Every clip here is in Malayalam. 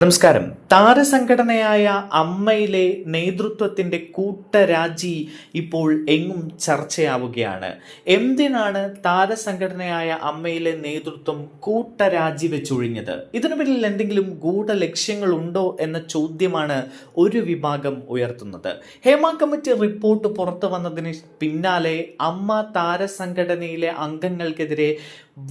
നമസ്കാരം. താരസംഘടനയായ അമ്മയിലെ നേതൃത്വത്തിന്റെ കൂട്ടരാജി ഇപ്പോൾ എങ്ങും ചർച്ചയാവുകയാണ്. എന്തിനാണ് താരസംഘടനയായ അമ്മയിലെ നേതൃത്വം കൂട്ടരാജി വെച്ചൊഴിഞ്ഞത്? ഇതിനു പിന്നിൽ എന്തെങ്കിലും ഗൂഢലക്ഷ്യങ്ങൾ ഉണ്ടോ എന്ന ചോദ്യമാണ് ഒരു വിഭാഗം ഉയർത്തുന്നത്. ഹേമ കമ്മിറ്റി റിപ്പോർട്ട് പുറത്തു വന്നതിന് പിന്നാലെ അമ്മ താരസംഘടനയിലെ അംഗങ്ങൾക്കെതിരെ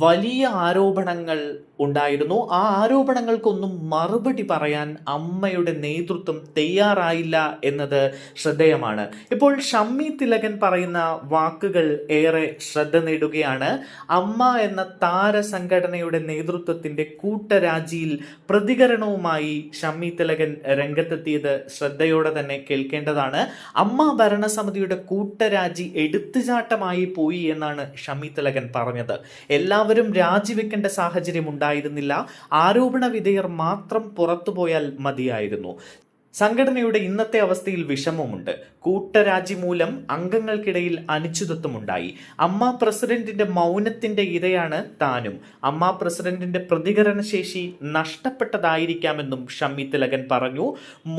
വലിയ ആരോപണങ്ങൾ ഉണ്ടായിരുന്നു. ആ ആരോപണങ്ങൾക്കൊന്നും മറുപടി പറയാൻ അമ്മയുടെ നേതൃത്വം തയ്യാറായില്ല എന്നത് ശ്രദ്ധേയമാണ്. ഇപ്പോൾ ഷമ്മി തിലകൻ പറയുന്ന വാക്കുകൾ ഏറെ ശ്രദ്ധ നേടുകയാണ്. അമ്മ എന്ന താരസംഘടനയുടെ നേതൃത്വത്തിന്റെ കൂട്ടരാജിയിൽ പ്രതികരണവുമായി ഷമ്മി തിലകൻ രംഗത്തെത്തിയത് ശ്രദ്ധയോടെ തന്നെ കേൾക്കേണ്ടതാണ്. അമ്മ ഭരണസമിതിയുടെ കൂട്ടരാജി എടുത്തുചാട്ടമായി പോയി എന്നാണ് ഷമ്മി തിലകൻ പറഞ്ഞത്. എല്ലാവരും രാജിവെക്കേണ്ട സാഹചര്യം ഉണ്ടായിരുന്നില്ല. ആരോപണ വിധേയർ മാത്രം പുറത്തുപോയാൽ മതിയായിരുന്നു. സംഘടനയുടെ ഇന്നത്തെ അവസ്ഥയിൽ വിഷമമുണ്ട് കൂട്ടരാജി മൂലം അംഗങ്ങൾക്കിടയിൽ അനിശ്ചിതത്വമുണ്ടായി. അമ്മ പ്രസിഡന്റിന്റെ മൗനത്തിന്റെ ഇരയാണ് താനും. അമ്മ പ്രസിഡന്റിന്റെ പ്രതികരണശേഷി നഷ്ടപ്പെട്ടതായിരിക്കാമെന്നും ഷമ്മി തിലകൻ പറഞ്ഞു.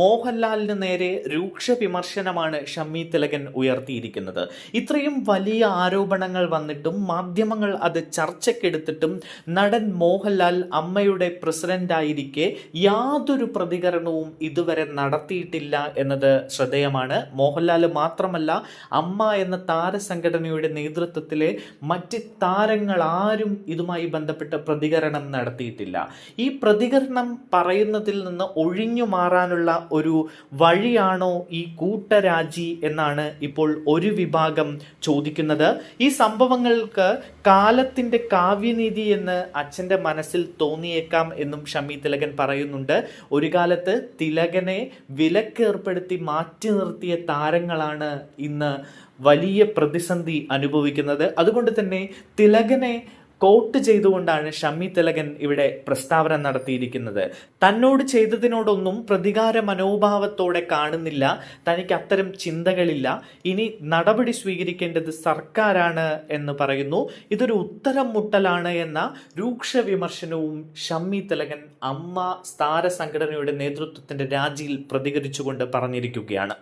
മോഹൻലാലിന് നേരെ രൂക്ഷ വിമർശനമാണ് ഷമ്മി തിലകൻ ഉയർത്തിയിരിക്കുന്നത്. ഇത്രയും വലിയ ആരോപണങ്ങൾ വന്നിട്ടും മാധ്യമങ്ങൾ അത് ചർച്ചയ്ക്കെടുത്തിട്ടും നടൻ മോഹൻലാൽ അമ്മയുടെ പ്രസിഡന്റായിരിക്കെ യാതൊരു പ്രതികരണവും ഇതുവരെ നടത്തിയിട്ടില്ല എന്നത് ശ്രദ്ധേയമാണ്. മോഹൻലാൽ മാത്രമല്ല അമ്മ എന്ന താരസംഘടനയുടെ നേതൃത്വത്തിലെ മറ്റ് താരങ്ങൾ ആരും ഇതുമായി ബന്ധപ്പെട്ട പ്രതികരണം നടത്തിയിട്ടില്ല. ഈ പ്രതികരണം പറയുന്നതിൽ നിന്ന് ഒഴിഞ്ഞു മാറാനുള്ള ഒരു വഴിയാണോ ഈ കൂട്ടരാജി എന്നാണ് ഇപ്പോൾ ഒരു വിഭാഗം ചോദിക്കുന്നത്. ഈ സംഭവങ്ങൾക്ക് കാലത്തിന്റെ കാവ്യനിധി എന്ന് അച്ഛന്റെ മനസ്സിൽ തോന്നിയേക്കാം എന്നും ഷമി തിലകൻ പറയുന്നുണ്ട്. ഒരു കാലത്ത് തിലകനെ വിലക്കേർപ്പെടുത്തി മാറ്റി നിർത്തിയ താരങ്ങളാണ് ഇന്ന് വലിയ പ്രതിസന്ധി അനുഭവിക്കുന്നത്. അതുകൊണ്ട് തന്നെ തിലകനെ കോട്ട് ചെയ്തുകൊണ്ടാണ് ഷമ്മി തിലകൻ ഇവിടെ പ്രസ്താവന നടത്തിയിരിക്കുന്നത്. തന്നോട് ചെയ്തതിനോടൊന്നും പ്രതികാര മനോഭാവത്തോടെ കാണുന്നില്ല. തനിക്ക് അത്തരം ചിന്തകളില്ല. ഇനി നടപടി സ്വീകരിക്കേണ്ടത് സർക്കാരാണ് എന്ന് പറയുന്നു. ഇതൊരു ഉത്തരം മുട്ടലാണ് എന്ന രൂക്ഷ വിമർശനവും ഷമ്മി തിലകൻ അമ്മ താര സംഘടനയുടെ നേതൃത്വത്തിന്റെ രാജിയിൽ പ്രതികരിച്ചുകൊണ്ട് പറഞ്ഞിരിക്കുകയാണ്.